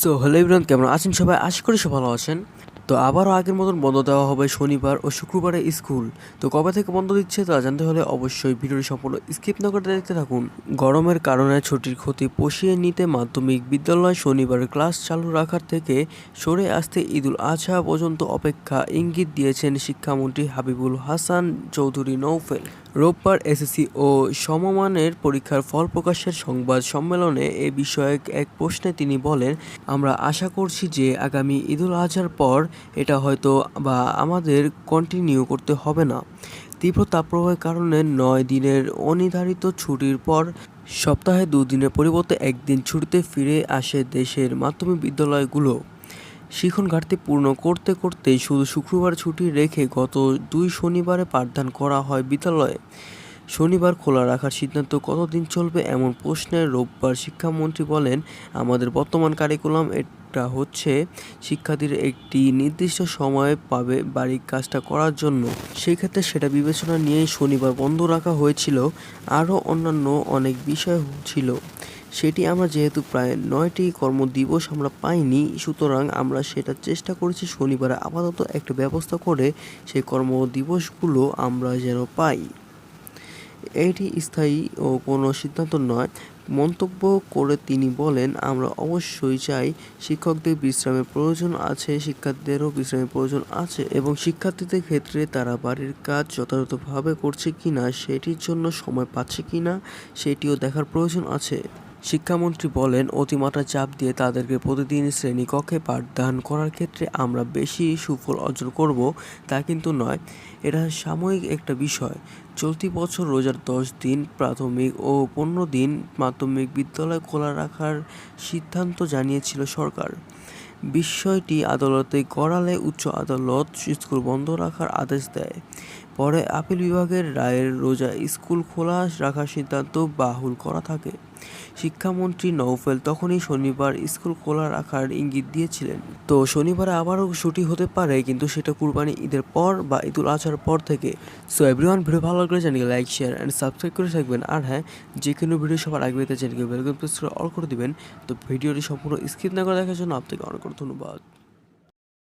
So hello Ibran কেমন আছেন সবাই? আশা করি সব ভালো আছেন। তো আবারও আগের মতন বন্ধ দেওয়া হবে শনিবার ও শুক্রবারে স্কুল। তো কবে থেকে বন্ধ দিচ্ছে তা জানতে হলে অবশ্যই ভিডিওটি সম্পূর্ণ স্কিপ না করে দেখতে থাকুন। গরমের কারণে ছুটির ক্ষতি পুষিয়ে নিতে মাধ্যমিক বিদ্যালয় শনিবার ক্লাস চালু রাখার থেকে সরে আসতে ঈদুল আজহা পর্যন্ত অপেক্ষা ইঙ্গিত দিয়েছেন শিক্ষামন্ত্রী হাবিবুল হাসান চৌধুরী নৌফেল রোববার এসএসসি ও সমমানের পরীক্ষার ফল প্রকাশের সংবাদ সম্মেলনে এ বিষয়ে এক প্রশ্নে তিনি বলেন, আমরা আশা করছি যে আগামী ঈদুল আজহার পর এটা হয়তো বা আমাদের কন্টিনিউ করতে হবে না। তীব্র তাপপ্রবাহের কারণে নয় দিনের অনির্ধারিত ছুটির পর সপ্তাহে দুদিনের পরিবর্তে একদিন ছুটিতে ফিরে আসে দেশের মাধ্যমিক বিদ্যালয়গুলো। শিখন ঘাটতি পূর্ণ করতে করতেই শুধু শুক্রবার ছুটি রেখে গত দুই শনিবারে পাঠদান করা হয় বিদ্যালয়ে। শনিবার খোলা রাখার সিদ্ধান্ত কতদিন চলবে এমন প্রশ্নে রোববার শিক্ষামন্ত্রী বলেন, আমাদের বর্তমান কারিকুলাম এটা হচ্ছে শিক্ষার্থীর একটি নির্দিষ্ট সময় পাবে বাড়ির কাজটা করার জন্য। সেই ক্ষেত্রে সেটা বিবেচনা নিয়েই শনিবার বন্ধ রাখা হয়েছিল। আরও অন্যান্য অনেক বিষয় ছিল। সেটি আমরা যেহেতু প্রায় নয়টি কর্মদিবস আমরা পাইনি, সুতরাং আমরা সেটা চেষ্টা করেছি শনিবারে আপাতত একটা ব্যবস্থা করে সেই কর্মদিবসগুলো আমরা যেন পাই। এটি স্থায়ী ও কোনো সিদ্ধান্ত নয়। মন্তব্য করে তিনি বলেন, আমরা অবশ্যই চাই শিক্ষকদের বিশ্রামের প্রয়োজন আছে, শিক্ষার্থীদেরও বিশ্রামের প্রয়োজন আছে এবং শিক্ষার্থীদের ক্ষেত্রে তারা বাড়ির কাজ যথাযথভাবে করছে কিনা, সেটির জন্য সময় পাচ্ছে কিনা, সেটিও দেখার প্রয়োজন আছে। শিক্ষামন্ত্রী বলেন, অতিমাত্রা চাপ দিয়ে তাদেরকে প্রতিদিন শ্রেণীকক্ষে পাঠদান করার ক্ষেত্রে আমরা বেশি সুফল অর্জন করব, তা কিন্তু নয়। এটা সাময়িক একটা বিষয়। চলতি বছর রোজার দশ দিন প্রাথমিক ও পনেরো দিন মাধ্যমিক বিদ্যালয় খোলা রাখার সিদ্ধান্ত জানিয়েছিল সরকার। বিষয়টি আদালতে গড়ালে উচ্চ আদালত স্কুল বন্ধ রাখার আদেশ দেয়। পরে আপিল বিভাগের রায়ের রোজা স্কুল খোলা রাখার সিদ্ধান্ত বাহুল করা থাকে। শিক্ষামন্ত্রী নৌফেল তখনই শনিবার স্কুল খোলা রাখার ইঙ্গিত দিয়েছিলেন। তো শনিবারে আবারও ছুটি হতে পারে, কিন্তু সেটা কুরবানি ঈদের পর বা ঈদুল আজহার পর থেকে। সো এভরিওয়ান ভিডিও ভালো লাগলে চ্যানেলকে লাইক শেয়ার অ্যান্ড সাবস্ক্রাইব করে থাকবেন আর হ্যাঁ যে কোনো ভিডিও সবার আগে পেতে চ্যানেলকে বেলকম প্রেস করে অল করে দিবেন। তো ভিডিওটি সম্পূর্ণ স্কিপ না করে দেখার জন্য আপনাকে অনেক ধন্যবাদ।